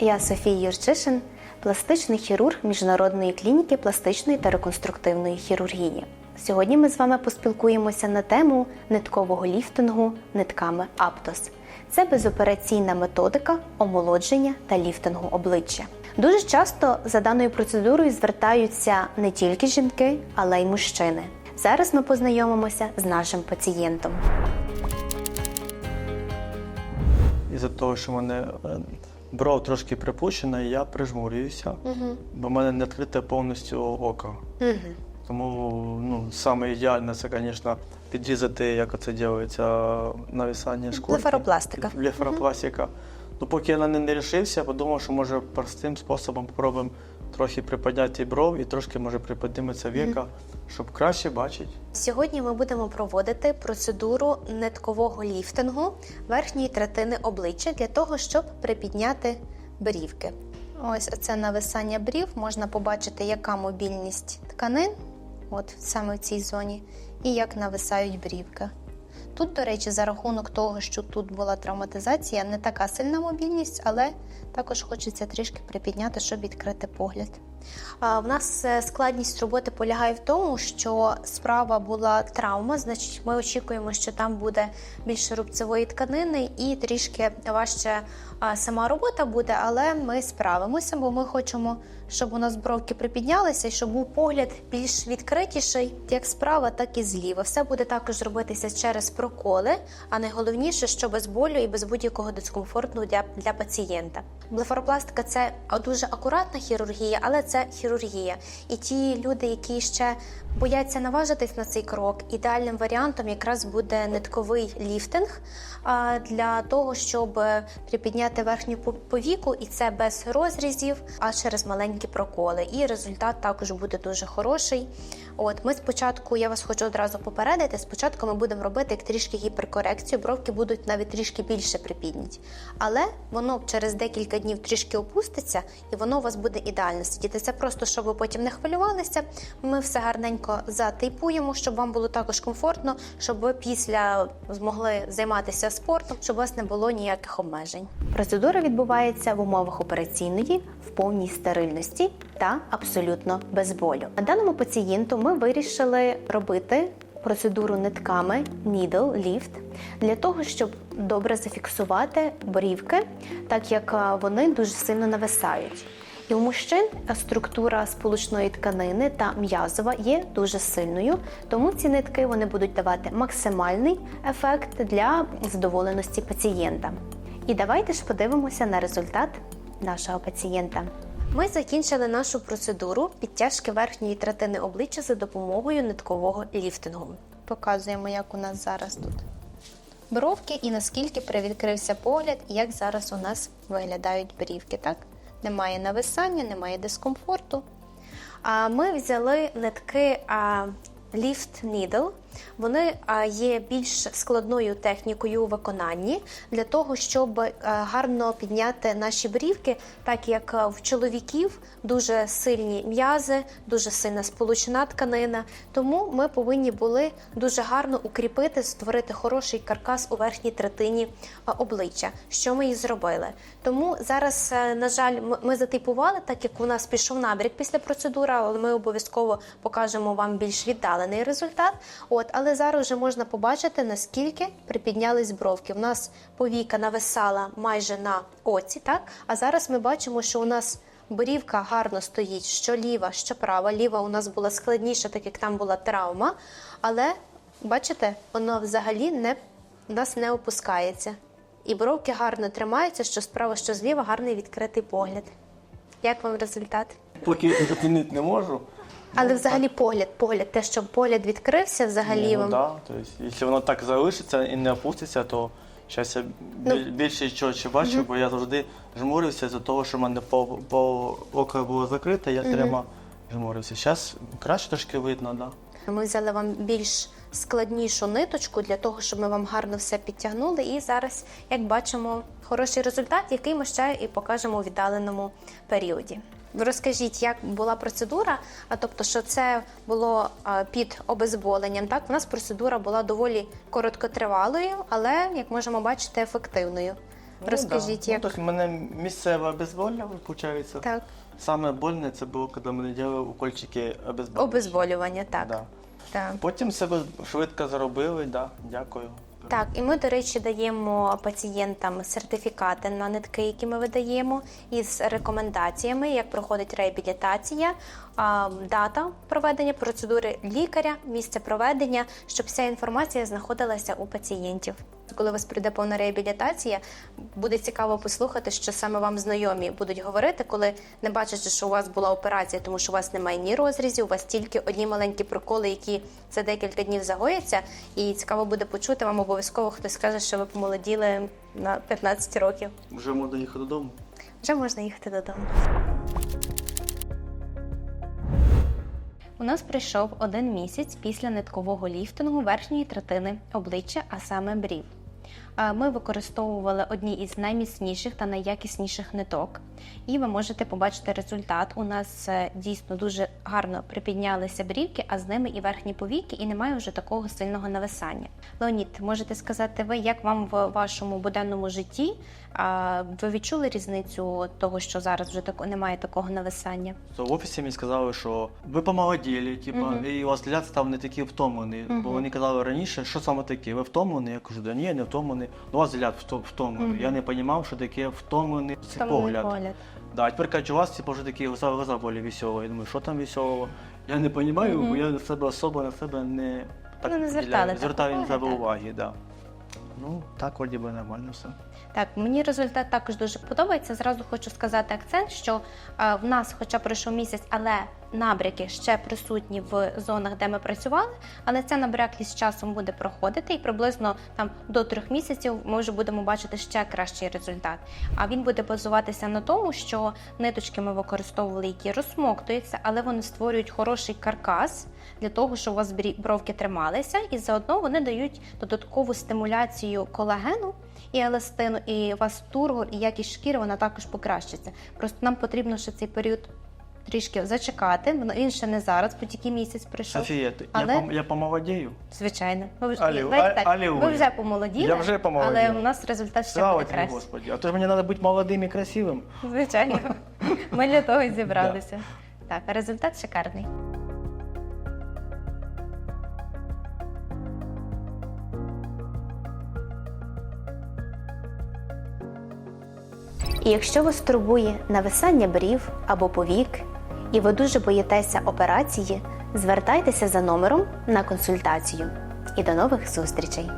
Я Софія Юрчишин, пластичний хірург міжнародної клініки пластичної та реконструктивної хірургії. Сьогодні ми з вами поспілкуємося на тему ниткового ліфтингу нитками Аптос. Це безопераційна методика омолодження та ліфтингу обличчя. Дуже часто за даною процедурою звертаються не тільки жінки, але й мужчини. Зараз ми познайомимося з нашим пацієнтом. Із-за того, що мене е, бров трошки припущена, і я прижмурююся, бо в мене не відкрите повністю око. Тому ну, саме ідеальне це, звісно, підрізати, як це робиться, навісання шкурки. Блефаропластика. Блефаропластика. Ну, поки я на не рішився, подумав, що може простим способом попробуємо трохи приподняти бров і трошки може приподніметься віка, щоб краще бачити. Сьогодні ми будемо проводити процедуру ниткового ліфтингу верхньої третини обличчя для того, щоб припідняти брівки. Ось це нависання брів. Можна побачити, яка мобільність тканин, от саме в цій зоні, і як нависають брівки. Тут, до речі, за рахунок того, що тут була травматизація, не така сильна мобільність, але також хочеться трішки припідняти, щоб відкрити погляд. В нас е, складність роботи полягає в тому, що справа була травма, значить, ми очікуємо, що там буде більше рубцевої тканини і трішки важче сама робота буде, але ми справимося, бо ми хочемо, щоб у нас бровки припіднялися і щоб був погляд більш відкритіший, як справа, так і зліва. Все буде також робитися через проколи, а найголовніше, що без болю і без будь-якого дискомфорту для, для пацієнта. Блефаропластика це дуже акуратна хірургія, але це хірургія. І ті люди, які ще бояться наважитись на цей крок, ідеальним варіантом якраз буде нитковий ліфтинг для того, щоб припідняти верхню повіку, і це без розрізів, а через маленькі проколи. І результат також буде дуже хороший. От ми спочатку, я вас хочу одразу попередити. Спочатку ми будемо робити як трішки гіперкорекцію, бровки будуть навіть трішки більше припідняті. Але воно через декілька днів трішки опуститься, і воно у вас буде ідеально сидіти. Це просто щоб ви потім не хвилювалися. Ми все гарненько затейпуємо, щоб вам було також комфортно, щоб ви після змогли займатися спортом, щоб у вас не було ніяких обмежень. Процедура відбувається в умовах операційної в повній стерильності та абсолютно без болю. На даному пацієнту ми вирішили робити процедуру нитками Needle Lift для того, щоб добре зафіксувати брівки, так як вони дуже сильно нависають. І у мужчин структура сполучної тканини та м'язова є дуже сильною, тому ці нитки вони будуть давати максимальний ефект для задоволеності пацієнта. І давайте ж подивимося на результат нашого пацієнта. Ми закінчили нашу процедуру підтяжки верхньої третини обличчя за допомогою ниткового ліфтингу. Показуємо, як у нас зараз тут бровки і наскільки привідкрився погляд, і як зараз у нас виглядають брівки. Так? Немає нависання, немає дискомфорту. А ми взяли нитки а, Lift Needle. Вони є більш складною технікою у виконанні для того, щоб гарно підняти наші брівки, так як в чоловіків дуже сильні м'язи, дуже сильна сполучена тканина. Тому ми повинні були дуже гарно укріпити, створити хороший каркас у верхній третині обличчя, що ми і зробили. Тому зараз, е, на жаль, ми затипували, так як у нас пішов набрік після процедури, але ми обов'язково покажемо вам більш віддалений результат. От, але зараз вже можна побачити, наскільки припіднялись бровки. У нас повіка нависала майже на оці, так? А зараз ми бачимо, що у нас борівка гарно стоїть, що ліва, що права. Ліва у нас була складніша, так як там була травма. Але бачите, воно взагалі не у нас не опускається. І бровки гарно тримаються, що справа, що зліва, гарний відкритий погляд. Як вам результат? Поки оцінити не можу. Але взагалі погляд, погляд, те, що погляд відкрився, взагалі Ні, вам. ну, да. тобто, якщо воно так залишиться і не опуститься, то зараз я Ну. біль- більше чого чи бачу, бо я завжди жмурився з-за того, що в мене по, по око було закрите, я трьома жмурився. Зараз краще трошки видно, так. Да. Ми взяли вам більш складнішу ниточку для того, щоб ми вам гарно все підтягнули. І зараз, як бачимо, хороший результат, який ми ще і покажемо у віддаленому періоді. Розкажіть, як була процедура? А тобто, що це було під обезболенням. Так, у нас процедура була доволі короткотривалою, але як можемо бачити, ефективною. Розкажіть, да. як Ну, тобто, мене місцеве обезболювання, виходить. так. Саме больне це було, коли мені робили укольчики обезболювання. Обезболювання, так. Да. так. Потім себе швидко заробили, да, дякую. Так, і ми, до речі, даємо пацієнтам сертифікати на нитки, які ми видаємо, із рекомендаціями, як проходить реабілітація, дата проведення процедури лікаря, місце проведення, щоб вся інформація знаходилася у пацієнтів. Коли у вас прийде повна реабілітація, буде цікаво послухати, що саме вам знайомі будуть говорити, коли не бачите, що у вас була операція, тому що у вас немає ні розрізів, у вас тільки одні маленькі проколи, які за декілька днів загояться. І цікаво буде почути вам обов'язково хтось скаже, що ви помолоділи на 15 років. Вже можна їхати додому. Вже можна їхати додому. У нас прийшов один місяць після ниткового ліфтингу верхньої третини обличчя, а саме брів. Ми використовували одні із найміцніших та найякісніших ниток, і ви можете побачити результат. У нас е, дійсно дуже гарно припіднялися брівки, а з ними і верхні повіки, і немає вже такого сильного нависання. Леонід, можете сказати ви, як вам в вашому буденному житті ви відчули різницю того, що зараз вже тако, немає такого нависання? То в офісі мені сказали, що ви помолоділи, типу, Мгм. і у вас взгляд став не такий втомлений. Мгм. Бо вони казали раніше, що саме таке, ви втомлений? Я кажу, да ні, не втомлений. Ну, у вас взгляд вто- втомлений. Мгм. Я не розумів, що таке втомлений Втомлений погляд. погляд. Да, а тепер кажуть, у вас типу, вже такі глаза, глаза більш веселі. Я думаю, що там веселого? Я не розумію, Мгм. бо я на себе особо на себе не так Ну, не звертали так звертаю на себе так. уваги, да. Ну, так вроді би нормально все. Так, мені результат також дуже подобається. Зразу хочу сказати акцент, що е, в нас, хоча пройшов місяць, але набряки ще присутні в зонах, де ми працювали. Але ця набряклість з часом буде проходити, і приблизно там до трьох місяців ми вже будемо бачити ще кращий результат. А він буде базуватися на тому, що ниточки ми використовували, які розсмоктуються, але вони створюють хороший каркас для того, щоб у вас бровки трималися, і заодно вони дають додаткову стимуляцію колагену і еластину, і вас тургор і якість шкіри вона також покращиться. Просто нам потрібно ще цей період трішки зачекати. Він ще не зараз, бо тільки місяць прийшов. Софія, ти- Але- я, пом- я помолодію. Звичайно, ви вже, так, аллилуйя. ви вже помолоділи, Я вже помолодів. але у нас результат ще Слава буде тобі, краще. Господи. А то ж мені треба бути молодим і красивим. Звичайно, ми для того і зібралися. Так, а результат шикарний. І якщо вас турбує нависання брів або повік, і ви дуже боїтеся операції, звертайтеся за номером на консультацію. І до нових зустрічей!